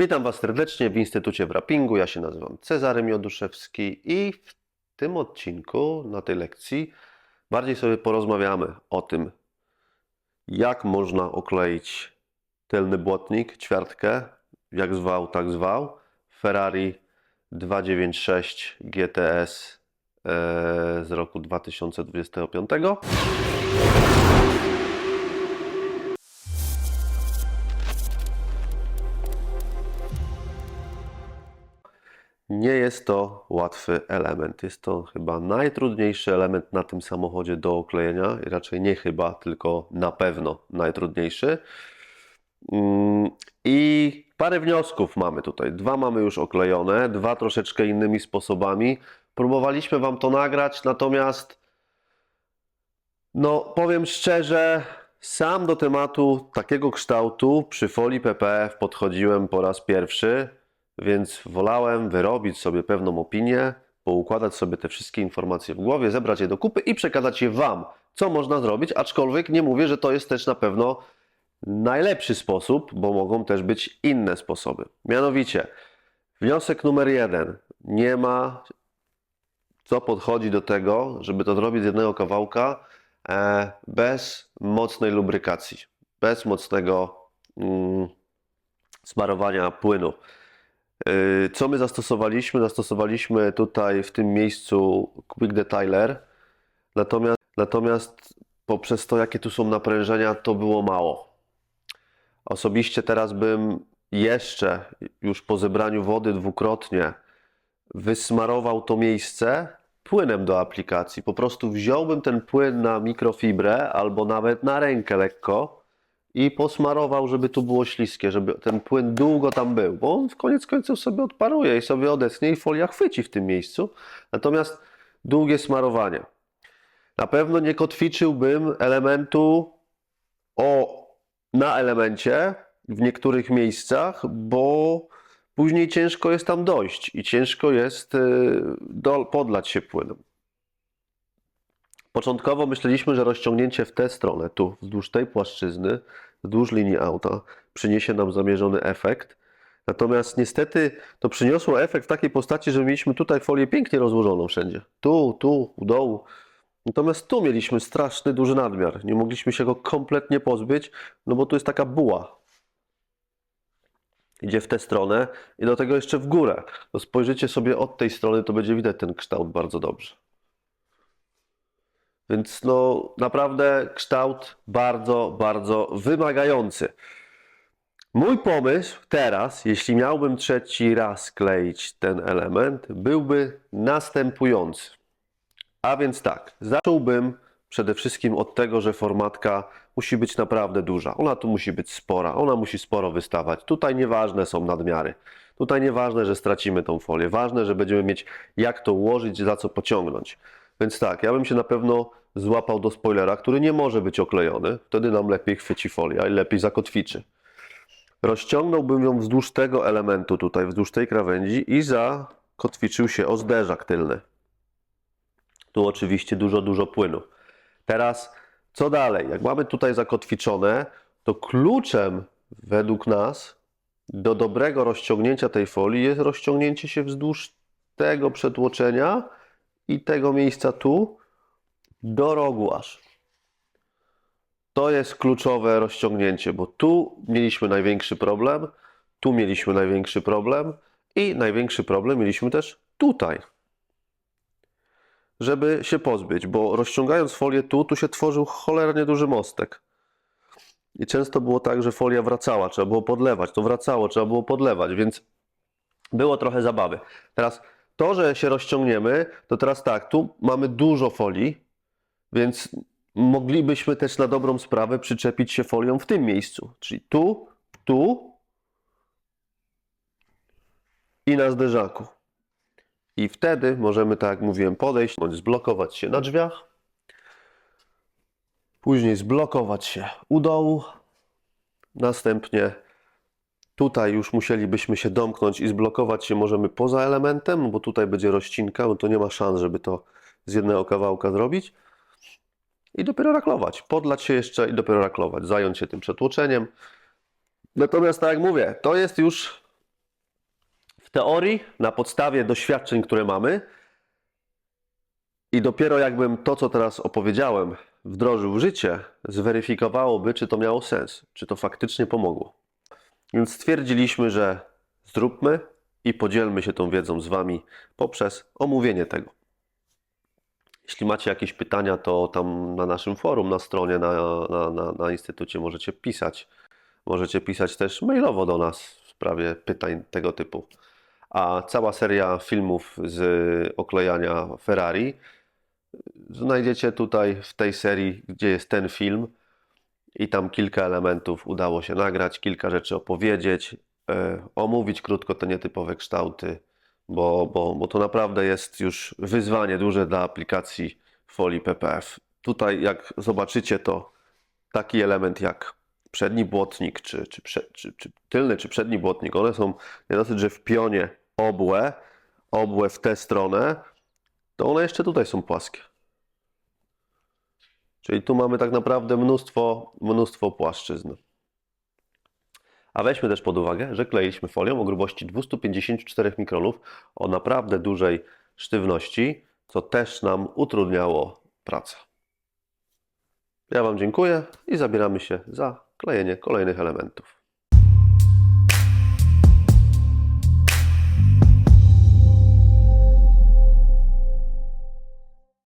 Witam Was serdecznie w Instytucie Wrappingu. Ja się nazywam Cezary Mioduszewski i w tym odcinku, na tej lekcji, bardziej sobie porozmawiamy o tym, jak można okleić tylny błotnik, ćwiartkę, jak zwał, tak zwał, Ferrari 296 GTS e, z roku 2025. Nie jest to łatwy element. Jest to chyba najtrudniejszy element na tym samochodzie do oklejenia. Raczej nie chyba, tylko na pewno najtrudniejszy. Mm, I parę wniosków mamy tutaj. Dwa mamy już oklejone, dwa troszeczkę innymi sposobami. Próbowaliśmy Wam to nagrać, natomiast no powiem szczerze, sam do tematu takiego kształtu przy folii PPF podchodziłem po raz pierwszy, więc wolałem wyrobić sobie pewną opinię, poukładać sobie te wszystkie informacje w głowie, zebrać je do kupy i przekazać je Wam, co można zrobić, aczkolwiek nie mówię, że to jest też na pewno najlepszy sposób, bo mogą też być inne sposoby. Mianowicie, wniosek numer jeden. Nie ma co podchodzi do tego, żeby to zrobić z jednego kawałka e, bez mocnej lubrykacji, bez mocnego mm, smarowania płynu. Y, Co my zastosowaliśmy? Zastosowaliśmy tutaj w tym miejscu Quick Detailer, natomiast, natomiast poprzez to, jakie tu są naprężenia, to było mało. Osobiście teraz bym jeszcze, już po zebraniu wody dwukrotnie, wysmarował to miejsce płynem do aplikacji. Po prostu wziąłbym ten płyn na mikrofibrę albo nawet na rękę lekko i posmarował, żeby tu było śliskie, żeby ten płyn długo tam był, bo on w koniec końców sobie odparuje i sobie odetchnie i folia chwyci w tym miejscu. Natomiast długie smarowanie. Na pewno nie kotwiczyłbym elementu o, na elemencie w niektórych miejscach, bo później ciężko jest tam dojść i ciężko jest y, do, podlać się płynem. Początkowo myśleliśmy, że rozciągnięcie w tę stronę, tu wzdłuż tej płaszczyzny, wzdłuż linii auta, przyniesie nam zamierzony efekt. Natomiast niestety to przyniosło efekt w takiej postaci, że mieliśmy tutaj folię pięknie rozłożoną wszędzie. Tu, tu, u dołu. Natomiast tu mieliśmy straszny duży nadmiar. Nie mogliśmy się go kompletnie pozbyć, no bo tu jest taka buła. Idzie w tę stronę i do tego jeszcze w górę. No spojrzycie sobie od tej strony, to będzie widać ten kształt bardzo dobrze. Więc no naprawdę kształt bardzo, bardzo wymagający. Mój pomysł teraz, jeśli miałbym trzeci raz kleić ten element, byłby następujący. A więc tak, zacząłbym przede wszystkim od tego, że formatka musi być naprawdę duża. Ona tu musi być spora, ona musi sporo wystawać. Tutaj nieważne są nadmiary. Tutaj nieważne, że stracimy tą folię. Ważne, że będziemy mieć jak to ułożyć, za co pociągnąć. Więc tak, ja bym się na pewno złapał do spoilera, który nie może być oklejony. Wtedy nam lepiej chwyci folia i lepiej zakotwiczy. Rozciągnąłbym ją wzdłuż tego elementu tutaj, wzdłuż tej krawędzi i zakotwiczył się o zderzak tylny. Tu oczywiście dużo, dużo płynu. Teraz co dalej? Jak mamy tutaj zakotwiczone, to kluczem według nas do dobrego rozciągnięcia tej folii jest rozciągnięcie się wzdłuż tego przetłoczenia i tego miejsca tu do rogu aż. To jest kluczowe rozciągnięcie, bo tu mieliśmy największy problem, tu mieliśmy największy problem i największy problem mieliśmy też tutaj żeby się pozbyć, bo rozciągając folię tu, tu się tworzył cholernie duży mostek. I często było tak, że folia wracała, trzeba było podlewać, to wracało, trzeba było podlewać, więc było trochę zabawy. Teraz to, że się rozciągniemy, to teraz tak, tu mamy dużo folii, więc moglibyśmy też na dobrą sprawę przyczepić się folią w tym miejscu, czyli tu, tu i na zderzaku. I wtedy możemy, tak jak mówiłem, podejść, bądź zblokować się na drzwiach. Później zblokować się u dołu. Następnie tutaj już musielibyśmy się domknąć i zblokować się możemy poza elementem, bo tutaj będzie rozcinka, bo to nie ma szans, żeby to z jednego kawałka zrobić. I dopiero raklować. Podlać się jeszcze i dopiero raklować. Zająć się tym przetłoczeniem. Natomiast tak jak mówię, to jest już w teorii, na podstawie doświadczeń, które mamy, i dopiero jakbym to, co teraz opowiedziałem, wdrożył w życie, zweryfikowałoby, czy to miało sens, czy to faktycznie pomogło. Więc stwierdziliśmy, że zróbmy i podzielmy się tą wiedzą z Wami poprzez omówienie tego. Jeśli macie jakieś pytania, to tam na naszym forum, na stronie, na, na, na, na Instytucie możecie pisać. Możecie pisać też mailowo do nas w sprawie pytań tego typu. A cała seria filmów z oklejania Ferrari znajdziecie tutaj w tej serii, gdzie jest ten film i tam kilka elementów udało się nagrać, kilka rzeczy opowiedzieć, e, omówić krótko te nietypowe kształty, bo, bo, bo to naprawdę jest już wyzwanie duże dla aplikacji folii PPF. Tutaj jak zobaczycie to taki element jak przedni błotnik, czy, czy, czy, czy tylny, czy przedni błotnik, one są nie dosyć, że w pionie obłe, obłe w tę stronę, to one jeszcze tutaj są płaskie. Czyli tu mamy tak naprawdę mnóstwo, mnóstwo płaszczyzn. A weźmy też pod uwagę, że kleiliśmy folią o grubości 254 mikronów o naprawdę dużej sztywności, co też nam utrudniało pracę. Ja Wam dziękuję i zabieramy się za klejenie kolejnych elementów.